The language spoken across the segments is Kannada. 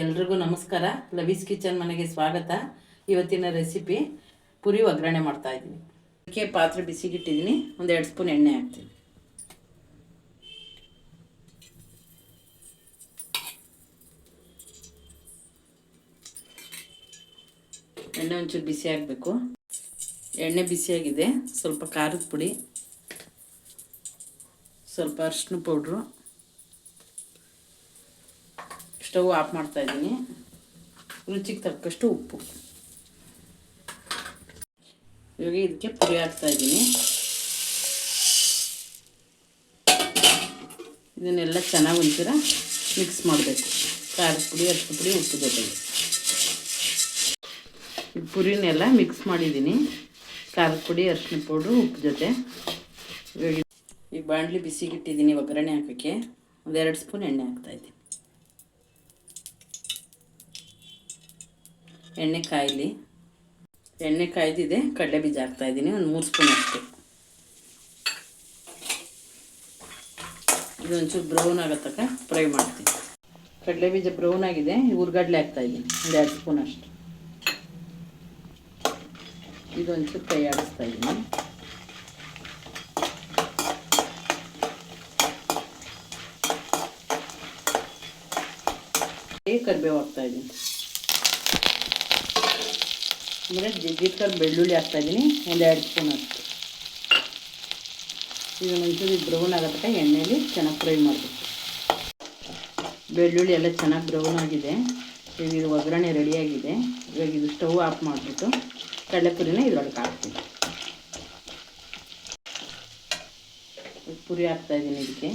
ಎಲ್ರಿಗೂ ನಮಸ್ಕಾರ. ಲವೀಸ್ ಕಿಚನ್ ಮನೆಗೆ ಸ್ವಾಗತ. ಇವತ್ತಿನ ರೆಸಿಪಿ ಪುರಿ ಒಗ್ಗರಣೆ ಮಾಡ್ತಾ ಇದ್ದೀನಿ. ಅದಕ್ಕೆ ಪಾತ್ರೆ ಬಿಸಿಗಿಟ್ಟಿದ್ದೀನಿ. ಒಂದು ಎರಡು ಸ್ಪೂನ್ ಎಣ್ಣೆ ಹಾಕ್ತೀನಿ. ಎಣ್ಣೆ ಒಂಚೂರು ಬಿಸಿ ಆಗಬೇಕು. ಎಣ್ಣೆ ಬಿಸಿಯಾಗಿದೆ. ಸ್ವಲ್ಪ ಖಾರದ ಪುಡಿ, ಸ್ವಲ್ಪ ಅರಿಶಿನ ಪೌಡ್ರು. ಸ್ಟವ್ ಆಫ್ ಮಾಡ್ತಾ ಇದ್ದೀನಿ. ರುಚಿಗೆ ತಕ್ಕಷ್ಟು ಉಪ್ಪು. ಇವಾಗ ಇದಕ್ಕೆ ಪುರಿ ಹಾಕ್ತಾ ಇದ್ದೀನಿ. ಇದನ್ನೆಲ್ಲ ಚೆನ್ನಾಗಿ ಒಂಥರ ಮಿಕ್ಸ್ ಮಾಡಬೇಕು. ಖಾರದ ಪುಡಿ ಅಷ್ಟು ಪುಡಿ, ಉಪ್ಪು ಜೊತೆಗೆ. ಪುರಿನೆಲ್ಲ ಮಿಕ್ಸ್ ಮಾಡಿದ್ದೀನಿ. ಖಾರದ ಪುಡಿ, ಅರಿಶಿನ ಪೌಡ್ರು, ಉಪ್ಪು ಜೊತೆ. ಈ ಬಾಣಲಿ ಬಿಸಿಗಿಟ್ಟಿದ್ದೀನಿ ಒಗ್ಗರಣೆ ಹಾಕೋಕ್ಕೆ. ಒಂದೆರಡು ಸ್ಪೂನ್ ಎಣ್ಣೆ ಹಾಕ್ತಾಯಿದ್ದೀನಿ ಎಣ್ಣೆ ಕಾಯಲಿ. ಎಣ್ಣೆ ಕಾಯ್ದಿದೆ, ಕಡಲೆ ಬೀಜ ಹಾಕ್ತಾಯಿದ್ದೀನಿ ಒಂದು ಮೂರು ಸ್ಪೂನ್ ಅಷ್ಟು. ಇದೊಂಚೂರು ಬ್ರೌನ್ ಆಗೋ ತನಕ ಫ್ರೈ ಮಾಡ್ತೀನಿ. ಕಡಲೆ ಬೀಜ ಬ್ರೌನ್ ಆಗಿದೆ, ಹುರ್ಗಡ್ಲೆ ಹಾಕ್ತಾಯಿದ್ದೀನಿ ಒಂದು ಎರಡು ಸ್ಪೂನ್ ಅಷ್ಟು. ಇದೊಂಚೂರು ಕೈ ಆಡಿಸ್ತಾ ಇದ್ದೀನಿ. ಕರಿಬೇವು ಹಾಕ್ತಾ ಇದ್ದೀನಿ. ಅಂದರೆ ಡಿಜಿಟಲ್ ಬೆಳ್ಳುಳ್ಳಿ ಹಾಕ್ತಾ ಇದ್ದೀನಿ, ಒಂದು ಎರಡು ಸ್ಪೂನ್ ಅಷ್ಟು. ಈಗ ಒಂಚೂರು ಬ್ರೌನ್ ಆಗತ್ತೆ ಎಣ್ಣೆಯಲ್ಲಿ ಚೆನ್ನಾಗಿ ಫ್ರೈ ಮಾಡಬೇಕು. ಬೆಳ್ಳುಳ್ಳಿ ಎಲ್ಲ ಚೆನ್ನಾಗಿ ಬ್ರೌನ್ ಆಗಿದೆ. ಈಗ ಇದು ಒಗ್ಗರಣೆ ರೆಡಿಯಾಗಿದೆ ಇವಾಗ ಇದು ಸ್ಟವ್ ಆಫ್ ಮಾಡಿಬಿಟ್ಟು ಕಡಲೆಪುರಿನ ಇದರೊಳಗೆ ಹಾಕ್ತೀನಿ. ಪುರಿ ಹಾಕ್ತಾ ಇದ್ದೀನಿ ಇದಕ್ಕೆ.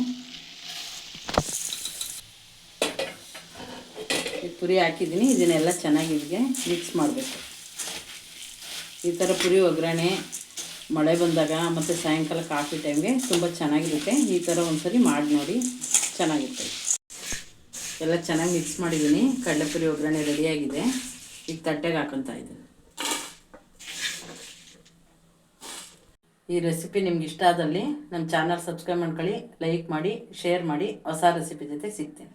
ಪುರಿ ಹಾಕಿದ್ದೀನಿ, ಇದನ್ನೆಲ್ಲ ಚೆನ್ನಾಗಿ ಇದಕ್ಕೆ ಮಿಕ್ಸ್ ಮಾಡಬೇಕು. ಈ ಥರ ಪುರಿ ಒಗ್ಗರಣೆ ಮಳೆ ಬಂದಾಗ ಮತ್ತು ಸಾಯಂಕಾಲ ಕಾಫಿ ಟೈಮ್ಗೆ ತುಂಬ ಚೆನ್ನಾಗಿರುತ್ತೆ. ಈ ಥರ ಒಂದ್ಸರಿ ಮಾಡಿ ನೋಡಿ ಚೆನ್ನಾಗಿರುತ್ತೆ. ಎಲ್ಲ ಚೆನ್ನಾಗಿ ಮಿಕ್ಸ್ ಮಾಡಿದ್ದೀನಿ. ಕಡಲೆಪುರಿ ಒಗ್ಗರಣೆ ರೆಡಿಯಾಗಿದೆ ಈಗ ತಟ್ಟೆಗೆ ಹಾಕೊತಾ ಇದ್ದೀನಿ ಈ ರೆಸಿಪಿ ನಿಮ್ಗೆ ಇಷ್ಟ ಆದಲ್ಲಿ ನಮ್ಮ ಚಾನಲ್ ಸಬ್ಸ್ಕ್ರೈಬ್ ಮಾಡ್ಕೊಳ್ಳಿ ಲೈಕ್ ಮಾಡಿ ಶೇರ್ ಮಾಡಿ. ಹೊಸ ರೆಸಿಪಿ ಜೊತೆ ಸಿಗ್ತೀನಿ.